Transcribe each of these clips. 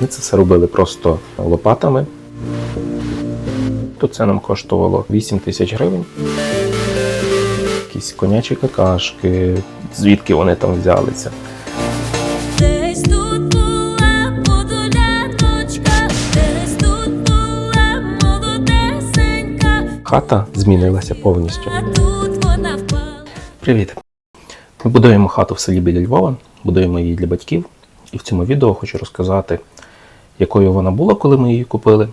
Ми це все робили просто лопатами. То це нам коштувало 8 тисяч гривень. Якісь конячі какашки, звідки вони там взялися. Десь тут була подоляночка, десь тут була молодесенька, Хата змінилася повністю. тут вона впала. Привіт! Ми будуємо хату в селі біля Львова, будуємо її для батьків. І в цьому відео хочу розказати, якою вона була, коли ми її купили,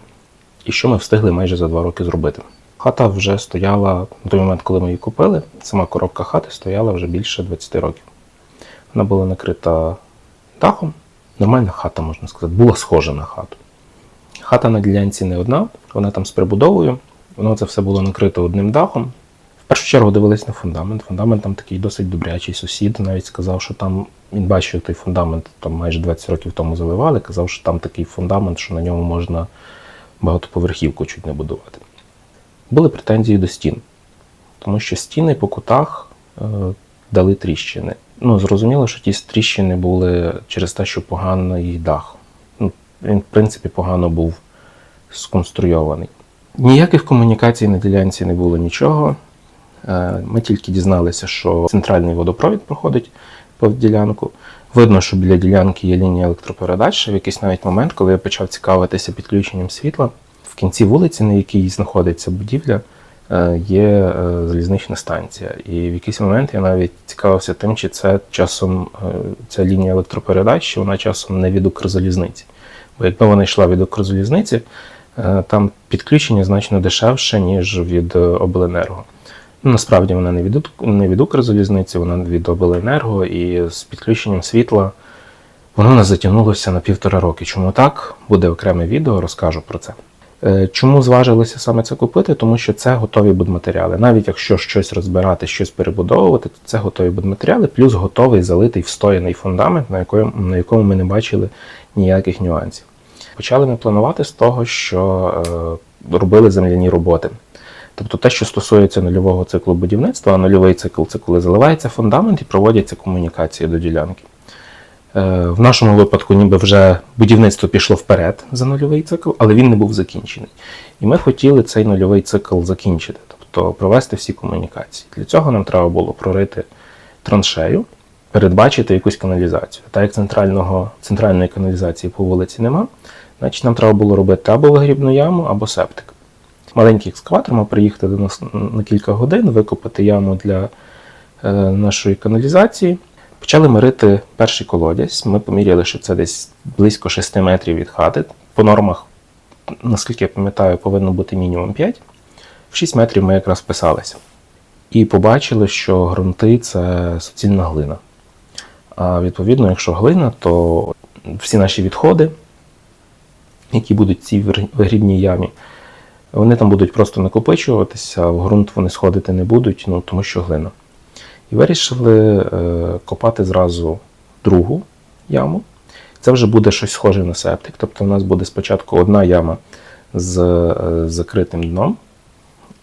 і що ми встигли майже за два роки зробити. Хата вже стояла на той момент, коли ми її купили. Сама коробка хати стояла вже більше 20 років. Вона була накрита дахом. Нормальна хата, можна сказати, була схожа на хату. Хата на ділянці не одна, вона там з прибудовою. Воно це все було накрито одним дахом. В першу чергу дивились на фундамент. Фундамент там такий досить добрячий сусід. Навіть сказав, що там він бачив той фундамент там майже 20 років тому заливали. Казав, що там такий фундамент, що на ньому можна багатоповерхівку чуть не будувати. Були претензії до стін, тому що стіни по кутах е, дали тріщини. Ну, зрозуміло, що ті тріщини були через те, що поганий дах. Ну, він, в принципі, погано був сконструйований. Ніяких комунікацій на ділянці не було нічого. Е, Ми тільки дізналися, що центральний водопровід проходить по ділянку. Видно, що біля ділянки є лінія електропередач. В якийсь навіть момент, коли я почав цікавитися підключенням світла, в кінці вулиці, на якій знаходиться будівля, е, є е, залізнична станція. І в якийсь момент я навіть цікавився тим, чи це часом ця лінія електропередач, чи вона часом не від Укрзалізниці. Бо якби вона йшла від Укрзалізниці, там підключення значно дешевше, ніж від обленерго. Ну, Насправді вона не від, не від Укрзалізниці, вона від обленерго, і з підключенням світла воно нас затягнулося на півтора роки. Чому так? Буде окреме відео, розкажу про це. Е, Чому зважилися саме це купити? Тому що це готові будматеріали. Навіть якщо щось розбирати, щось перебудовувати, то це готові будматеріали, плюс готовий залитий встояний фундамент, на якому, на якому ми не бачили ніяких нюансів. Почали ми планувати з того, що е, робили земляні роботи. Тобто те, що стосується нульового циклу будівництва, а нульовий цикл це коли заливається фундамент і проводяться комунікації до ділянки. Е, В нашому випадку, ніби вже будівництво пішло вперед за нульовий цикл, але він не був закінчений. І ми хотіли цей нульовий цикл закінчити, тобто провести всі комунікації. Для цього нам треба було прорити траншею, передбачити якусь каналізацію. Так як центрального, центральної каналізації по вулиці нема, значить нам треба було робити або вигрібну яму, або септик. Маленький екскаватор мав приїхати до нас на кілька годин, викопати яму для е, нашої каналізації. Почали ми рити перший колодязь. Ми поміряли, що це десь близько 6 метрів від хати. По нормах, наскільки я пам'ятаю, повинно бути мінімум 5. В 6 метрів ми якраз вписалися. І побачили, що ґрунти це суцільна глина. А відповідно, якщо глина, то всі наші відходи, які будуть в цій вигрібній ямі, вони там будуть просто накопичуватися, а в ґрунт вони сходити не будуть, ну тому що глина. І вирішили е, копати зразу другу яму. Це вже буде щось схоже на септик. Тобто у нас буде спочатку одна яма з е, закритим дном,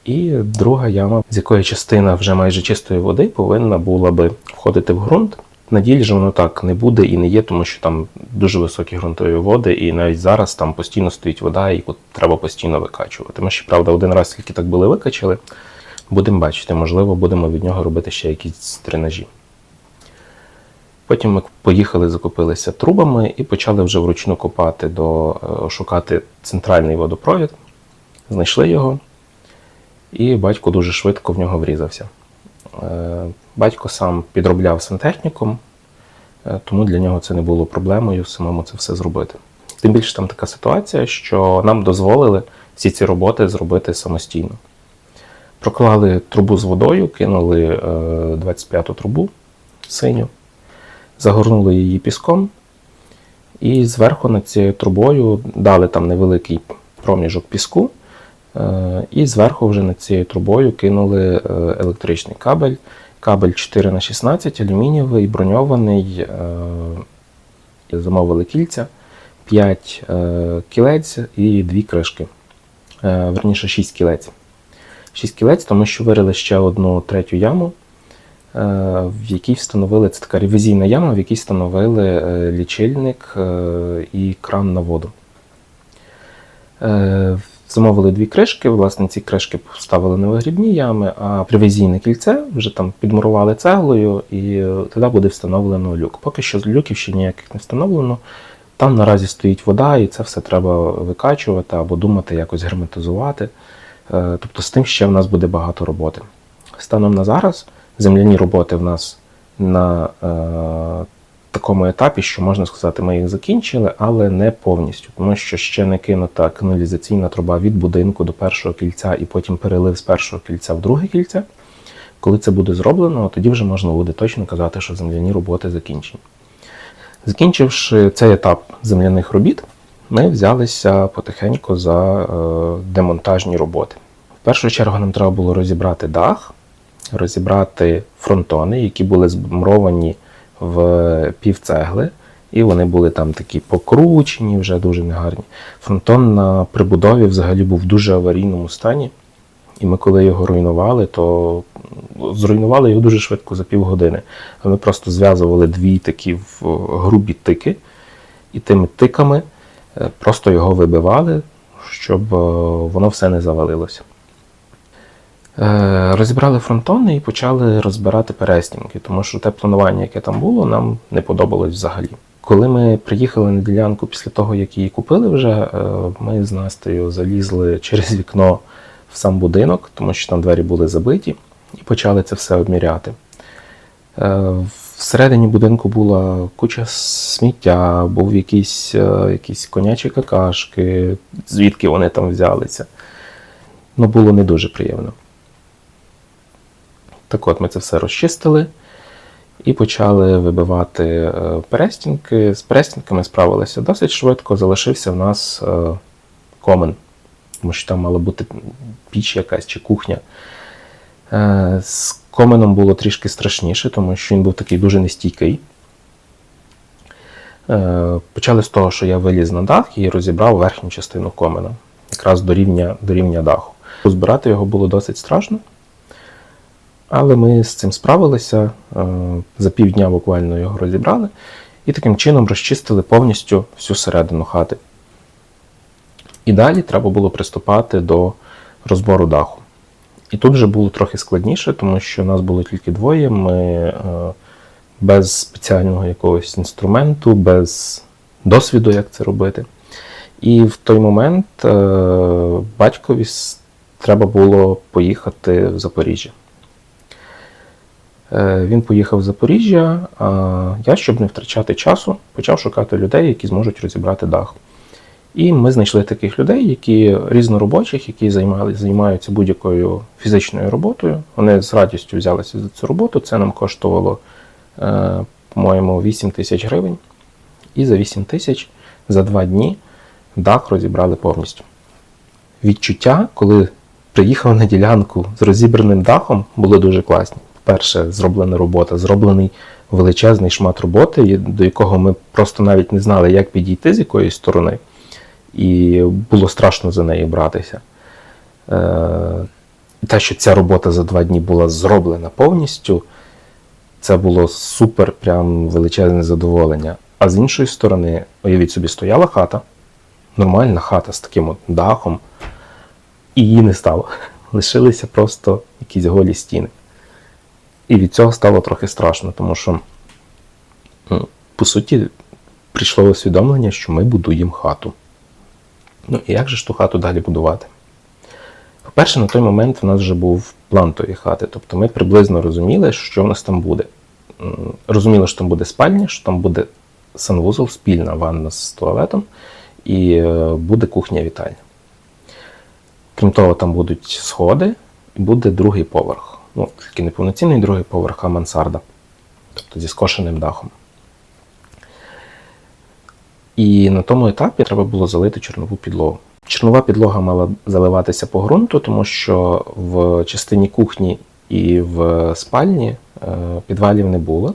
і друга яма, з якої частина вже майже чистої води повинна була би входити в ґрунт. На ділі ж воно так не буде і не є, тому що там дуже високі ґрунтові води, і навіть зараз там постійно стоїть вода, і треба постійно викачувати. Ми ще, правда, один раз тільки так були викачали. Будемо бачити, можливо, будемо від нього робити ще якісь тренажі. Потім ми поїхали, закупилися трубами і почали вже вручну копати до е, шукати центральний водопровід. Знайшли його, і батько дуже швидко в нього врізався. Е, Батько сам підробляв сантехніком, е, тому для нього це не було проблемою самому це все зробити. Тим більше там така ситуація, що нам дозволили всі ці роботи зробити самостійно. Проклали трубу з водою, кинули е, 25-ту трубу синю, загорнули її піском, і зверху над цією трубою дали там невеликий проміжок піску, е, і зверху вже над цією трубою кинули е, електричний кабель. Кабель 4х16, алюмінієвий, броньований, е, замовили кільця, 5 е, кілець і 2 кришки. Е, Верніше 6 кілець. 6 кілець, тому що вирили ще одну третю яму в якій встановили це така ревізійна яма, в якій встановили е, лічильник е, і кран на воду. Замовили дві кришки, власне, ці кришки вставили на вигрібні ями, а ревізійне кільце вже там підмурували цеглою, і е, туди буде встановлено люк. Поки що люків ще ніяких не встановлено. Там наразі стоїть вода, і це все треба викачувати або думати якось герметизувати. Е, Тобто з тим ще в нас буде багато роботи. Станом на зараз земляні роботи в нас на е, такому етапі, що можна сказати, ми їх закінчили, але не повністю, тому що ще не кинута каналізаційна труба від будинку до першого кільця і потім перелив з першого кільця в друге кільце. Коли це буде зроблено, тоді вже можна буде точно казати, що земляні роботи закінчені. Закінчивши цей етап земляних робіт, ми взялися потихеньку за е, демонтажні роботи. В першу чергу нам треба було розібрати дах, розібрати фронтони, які були змуровані в півцегли, і вони були там такі покручені, вже дуже негарні. Фронтон на прибудові взагалі був в дуже аварійному стані. І ми, коли його руйнували, то зруйнували його дуже швидко за півгодини. Ми просто зв'язували дві такі грубі тики, і тими тиками е, просто його вибивали, щоб е, воно все не завалилося. Е, Розібрали фронтони і почали розбирати перестінки, тому що те планування, яке там було, нам не подобалось взагалі. Коли ми приїхали на ділянку після того, як її купили вже, е, ми з Настею залізли через вікно в сам будинок, тому що там двері були забиті, і почали це все обміряти. Е, Всередині будинку була куча сміття, був якісь, якісь конячі какашки, звідки вони там взялися. Ну, було не дуже приємно. Так от ми це все розчистили і почали вибивати е, перестінки. З перестінками справилися досить швидко, залишився в нас е, комен, тому що там мала бути піч якась чи кухня. Е, З коменом було трішки страшніше, тому що він був такий дуже нестійкий. Почали з того, що я виліз на дах і розібрав верхню частину комена, якраз до рівня, до рівня даху. Розбирати його було досить страшно, але ми з цим справилися. е, За півдня буквально його розібрали і таким чином розчистили повністю всю середину хати. І далі треба було приступати до розбору даху. І тут вже було трохи складніше, тому що нас було тільки двоє. Ми е, без спеціального якогось інструменту, без досвіду, як це робити. І в той момент е, батькові треба було поїхати в Запоріжжя. Е, Він поїхав в Запоріжжя, а я, щоб не втрачати часу, почав шукати людей, які зможуть розібрати дах. І ми знайшли таких людей, які різноробочих, які займали, займаються будь-якою фізичною роботою. Вони з радістю взялися за цю роботу. Це нам коштувало, е, по-моєму, 8 тисяч гривень. І за 8 тисяч за два дні дах розібрали повністю. Відчуття, коли приїхав на ділянку з розібраним дахом, були дуже класні. Перше, зроблена робота, зроблений величезний шмат роботи, до якого ми просто навіть не знали, як підійти з якоїсь сторони і було страшно за неї братися. Е, Те, що ця робота за два дні була зроблена повністю, це було супер, прям величезне задоволення. А з іншої сторони, уявіть собі, стояла хата, нормальна хата з таким от дахом, і її не стало. Лишилися просто якісь голі стіни. І від цього стало трохи страшно, тому що, ну, по суті, прийшло усвідомлення, що ми будуємо хату. Ну і як же ж ту хату далі будувати? По-перше, на той момент в нас вже був план тої хати, тобто ми приблизно розуміли, що в нас там буде. Розуміли, що там буде спальня, що там буде санвузол, спільна ванна з туалетом, і е, буде кухня-вітальня. Крім того, там будуть сходи і буде другий поверх. Ну, тільки не повноцінний другий поверх, а мансарда, тобто зі скошеним дахом. І на тому етапі треба було залити чорнову підлогу. Чорнова підлога мала заливатися по ґрунту, тому що в частині кухні і в спальні е, підвалів не було.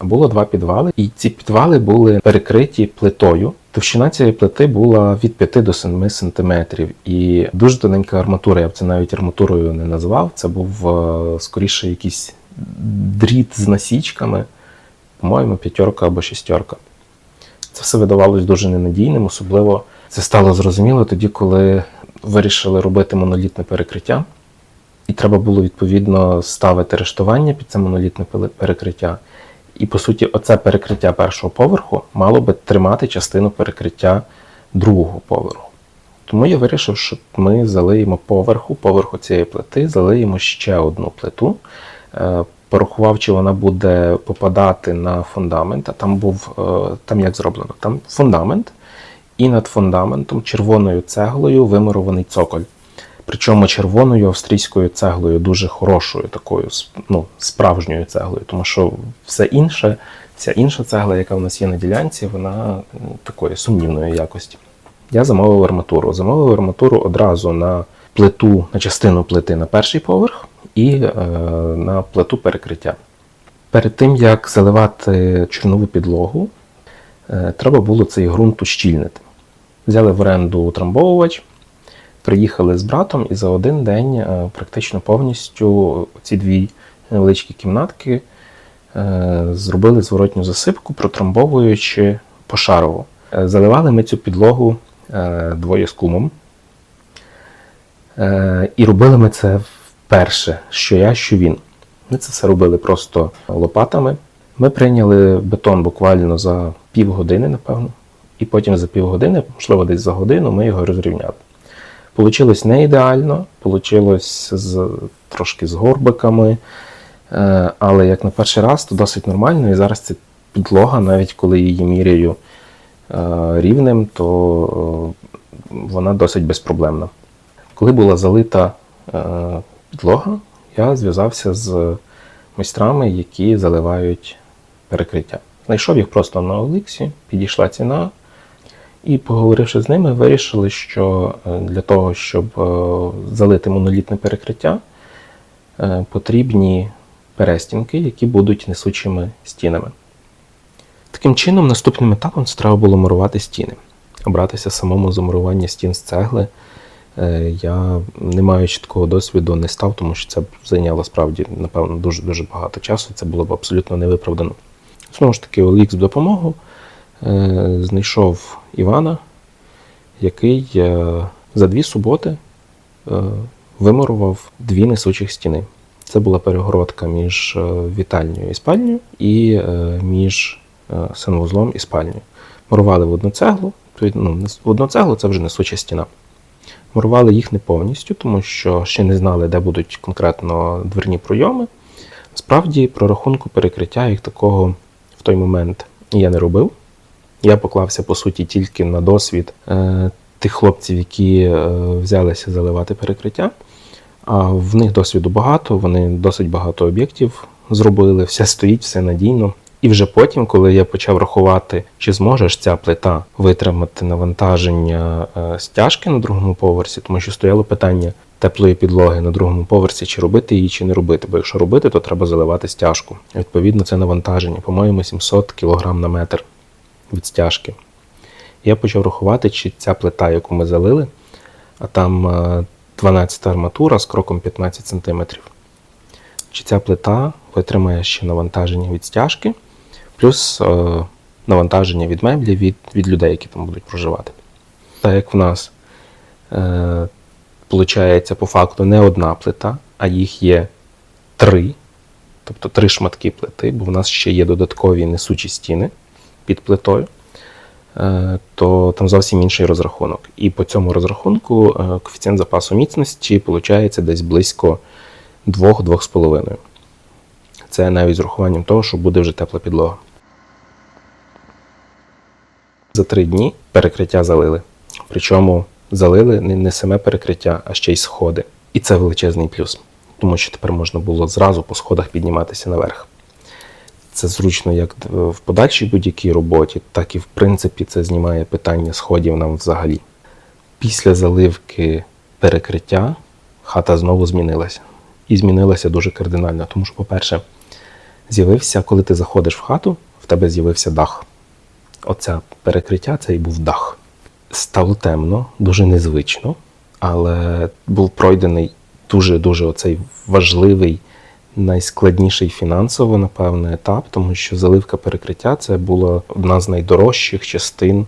Було два підвали, і ці підвали були перекриті плитою. Товщина цієї плити була від 5 до 7 сантиметрів. І дуже тоненька арматура, я б це навіть арматурою не назвав. Це був е, скоріше якийсь дріт з насічками, по-моєму, п'ятерка або шістерка. Це все видавалось дуже ненадійним, особливо це стало зрозуміло тоді, коли вирішили робити монолітне перекриття. І треба було відповідно ставити рештування під це монолітне перекриття. І по суті, оце перекриття першого поверху мало би тримати частину перекриття другого поверху. Тому я вирішив, що ми залиємо поверху, поверху цієї плити, залиємо ще одну плиту. Е, Порахував, чи вона буде попадати на фундамент. А там був е, там як зроблено? Там фундамент, і над фундаментом червоною цеглою вимурований цоколь. Причому червоною австрійською цеглою, дуже хорошою, такою ну, справжньою цеглою, тому що все інше, вся інша цегла, яка в нас є на ділянці, вона такої сумнівної якості. Я замовив арматуру. Замовив арматуру одразу на плиту, на частину плити на перший поверх і е, на плиту перекриття. Перед тим як заливати чорнову підлогу, е, треба було цей ґрунт ущільнити. Взяли в оренду утрамбовувач, приїхали з братом і за один день е, практично повністю ці дві невеличкі кімнатки е, зробили зворотню засипку, протрамбовуючи пошарово. Е, Заливали ми цю підлогу двоє з кумом. І робили ми це вперше, що я, що він. Ми це все робили просто лопатами. Ми прийняли бетон буквально за півгодини, напевно, і потім за півгодини, можливо, десь за годину, ми його розрівняли. Получилось не ідеально, получилось з, трошки з горбиками, е, але як на перший раз, то досить нормально. І зараз ця підлога, навіть коли її міряю е, рівнем, то е, вона досить безпроблемна. Коли була залита підлога, я зв'язався з майстрами, які заливають перекриття. Знайшов їх просто на Олексі, підійшла ціна, і поговоривши з ними, вирішили, що е, для того, щоб е, залити монолітне перекриття, е, потрібні перестінки, які будуть несучими стінами. Таким чином, наступним етапом це треба було мурувати стіни. Обратися самому замурування стін з цегли. Я, не маючи такого досвіду, не став, тому що це б зайняло справді, напевно, дуже дуже багато часу. Це було б абсолютно невиправдано. Знову ж таки, Олікс допомогу знайшов Івана, який е, за дві суботи е, вимурував дві несучих стіни. Це була перегородка між е, вітальнею і спальнею і між санвузлом і спальнею. Мурували в одну цеглу, ну, в одну цеглу це вже несуча стіна. Мурували їх не повністю, тому що ще не знали, де будуть конкретно дверні пройоми. Справді, прорахунку перекриття їх такого в той момент я не робив. Я поклався по суті тільки на досвід е, тих хлопців, які е, взялися заливати перекриття. А в них досвіду багато, вони досить багато об'єктів зробили, все стоїть, все надійно. І вже потім, коли я почав рахувати, чи зможе ж ця плита витримати навантаження е, стяжки на другому поверсі, тому що стояло питання теплої підлоги на другому поверсі, чи робити її, чи не робити. Бо якщо робити, то треба заливати стяжку. Відповідно, це навантаження, по-моєму, 700 кг на метр від стяжки. Я почав рахувати, чи ця плита, яку ми залили, а там е, 12 арматура з кроком 15 см. Чи ця плита витримає ще навантаження від стяжки, плюс е, навантаження від меблів від, від людей, які там будуть проживати. Так як в нас е, виходить по факту не одна плита, а їх є три, тобто три шматки плити, бо в нас ще є додаткові несучі стіни під плитою, е, то там зовсім інший розрахунок. І по цьому розрахунку е, коефіцієнт запасу міцності виходить десь близько 2-2,5. Це навіть з урахуванням того, що буде вже тепла підлога. За три дні перекриття залили. Причому залили не, не саме перекриття, а ще й сходи. І це величезний плюс, тому що тепер можна було зразу по сходах підніматися наверх. Це зручно як в подальшій будь-якій роботі, так і в принципі це знімає питання сходів нам взагалі. Після заливки перекриття хата знову змінилася. І змінилася дуже кардинально, тому що, по-перше, з'явився, коли ти заходиш в хату, в тебе з'явився дах. Оце перекриття це і був дах. Стало темно, дуже незвично, але був пройдений дуже-дуже оцей важливий найскладніший фінансово, напевно, етап, тому що заливка перекриття це була одна з найдорожчих частин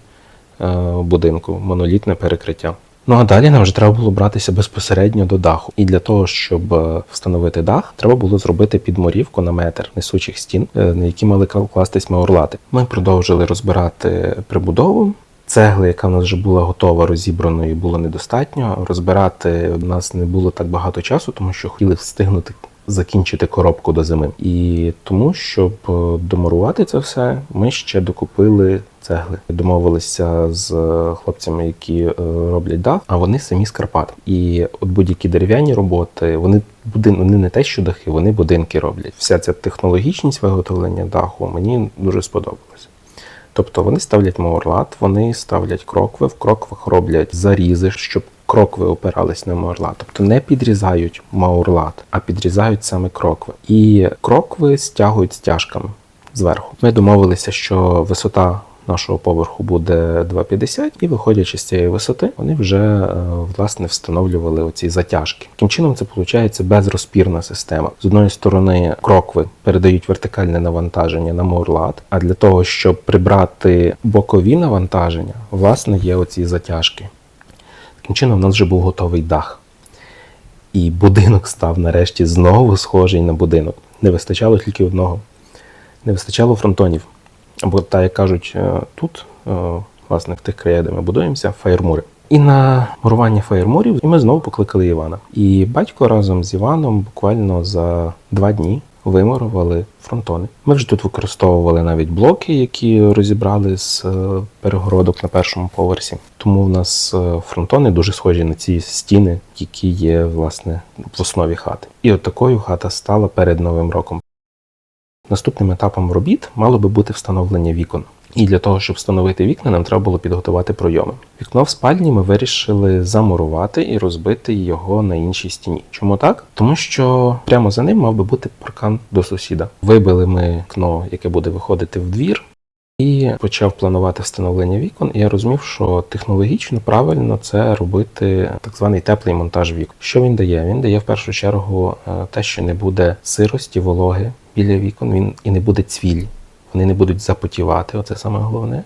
е, будинку монолітне перекриття. Ну а далі нам вже треба було братися безпосередньо до даху. І для того, щоб е, встановити дах, треба було зробити підморівку на метр несучих стін, е, на які мали кластись маурлати. Ми продовжили розбирати прибудову. Цегли, яка в нас вже була готова, розібраною, було недостатньо. Розбирати у нас не було так багато часу, тому що хотіли встигнути закінчити коробку до зими. І тому, щоб е, домурувати це все, ми ще докупили цегли. Домовилися з е, хлопцями, які е, роблять дах, а вони самі з Карпат. І от будь-які дерев'яні роботи, вони будин, вони не те, що дахи, вони будинки роблять. Вся ця технологічність виготовлення даху мені дуже сподобалася. Тобто вони ставлять маурлат, вони ставлять крокви, в кроквах роблять зарізи, щоб крокви опирались на маурлат. Тобто не підрізають маурлат, а підрізають саме крокви. І крокви стягують стяжками зверху. Ми домовилися, що висота нашого поверху буде 2,50, і виходячи з цієї висоти, вони вже е, власне встановлювали оці затяжки. Таким чином, це виходить безрозпірна система. З одної сторони, крокви передають вертикальне навантаження на мурлат, а для того, щоб прибрати бокові навантаження, власне, є оці затяжки. Таким чином, у нас вже був готовий дах. І будинок став нарешті знову схожий на будинок. Не вистачало тільки одного. Не вистачало фронтонів. Або, так як кажуть, е, тут, е, власне, в тих краях, де ми будуємося, фаєрмури. І на мурування фаєрмурів ми знову покликали Івана. І батько разом з Іваном буквально за два дні вимурували фронтони. Ми вже тут використовували навіть блоки, які розібрали з е, перегородок на першому поверсі. Тому в нас е, фронтони дуже схожі на ці стіни, які є власне в основі хати. І от такою хата стала перед новим роком. Наступним етапом робіт мало би бути встановлення вікон. І для того, щоб встановити вікна, нам треба було підготувати пройоми. Вікно в спальні ми вирішили замурувати і розбити його на іншій стіні. Чому так? Тому що прямо за ним мав би бути паркан до сусіда. Вибили ми вікно, яке буде виходити в двір, і почав планувати встановлення вікон. І я розумів, що технологічно правильно це робити так званий теплий монтаж вікон. Що він дає? Він дає в першу чергу е, те, що не буде сирості, вологи біля вікон, він і не буде цвіль. Вони не будуть запотівати, оце саме головне,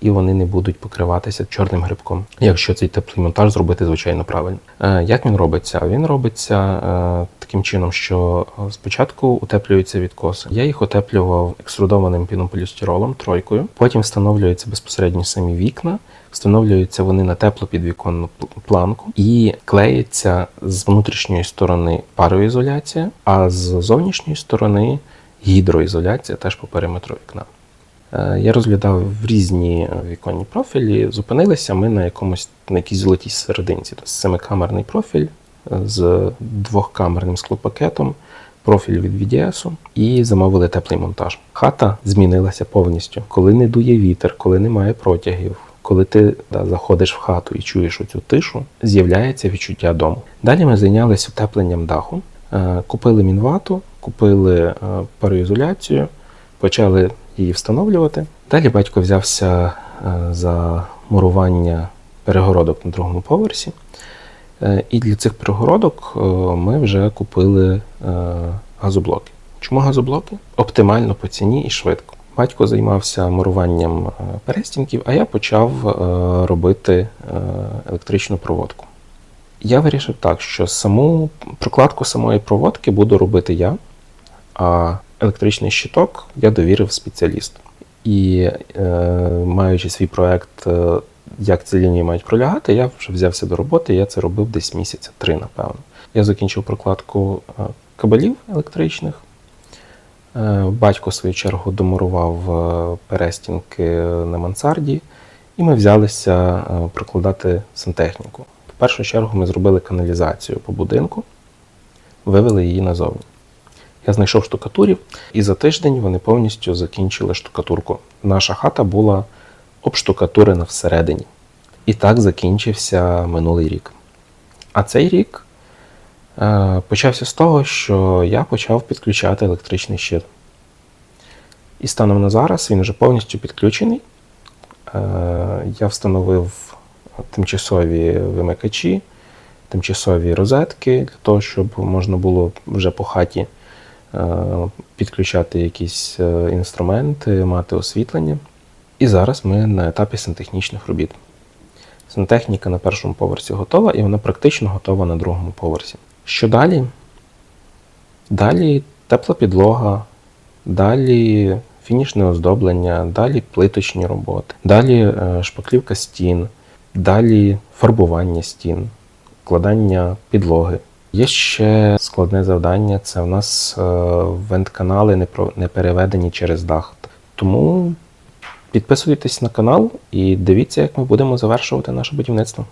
і вони не будуть покриватися чорним грибком. Якщо цей теплий монтаж зробити, звичайно, правильно. Е, Як він робиться? Він робиться е, таким чином, що спочатку утеплюються відкоси. Я їх утеплював екструдованим пінополістиролом тройкою. Потім встановлюються безпосередньо самі вікна. Встановлюються вони на теплу підвіконну планку і клеїться з внутрішньої сторони пароізоляція, а з зовнішньої сторони гідроізоляція теж по периметру вікна. Е, Я розглядав в різні віконні профілі. Зупинилися ми на якомусь на якійсь золотій серединці. Тобто семикамерний профіль е, з двохкамерним склопакетом, профіль від VDS і замовили теплий монтаж. Хата змінилася повністю. Коли не дує вітер, коли немає протягів. Коли ти да, заходиш в хату і чуєш оцю тишу, з'являється відчуття дому. Далі ми зайнялися утепленням даху, Е, купили мінвату, купили е, пароізоляцію, почали її встановлювати. Далі батько взявся е, за мурування перегородок на другому поверсі. Е, І для цих перегородок ми вже купили газоблоки. Чому газоблоки? Оптимально по ціні і швидко. Батько займався муруванням перестінків, а я почав робити електричну проводку. Я вирішив так, що саму прокладку самої проводки буду робити я, а електричний щиток я довірив спеціалісту. І е, маючи свій проект, е, як ці лінії мають пролягати, я вже взявся до роботи. Я це робив десь місяця три, напевно. Я закінчив прокладку е, кабелів електричних. Е, Батько, в свою чергу, домурував е, перестінки на мансарді, і ми взялися е, прокладати сантехніку. В першу чергу ми зробили каналізацію по будинку, вивели її назовні. Я знайшов штукатурів, і за тиждень вони повністю закінчили штукатурку. Наша хата була обштукатурена всередині. І так закінчився минулий рік. А цей рік е, почався з того, що я почав підключати електричний щит. І станом на зараз він вже повністю підключений. Е, я встановив тимчасові вимикачі, тимчасові розетки для того, щоб можна було вже по хаті підключати якісь е, інструменти, мати освітлення. І зараз ми на етапі сантехнічних робіт. Сантехніка на першому поверсі готова, і вона практично готова на другому поверсі. Що далі? Далі тепла підлога, далі фінішне оздоблення, далі плиточні роботи, далі е, шпаклівка стін, далі фарбування стін, вкладання підлоги. Є ще складне завдання це в нас е, вент-канали не, переведені через дах. Тому підписуйтесь на канал і дивіться, як ми будемо завершувати наше будівництво.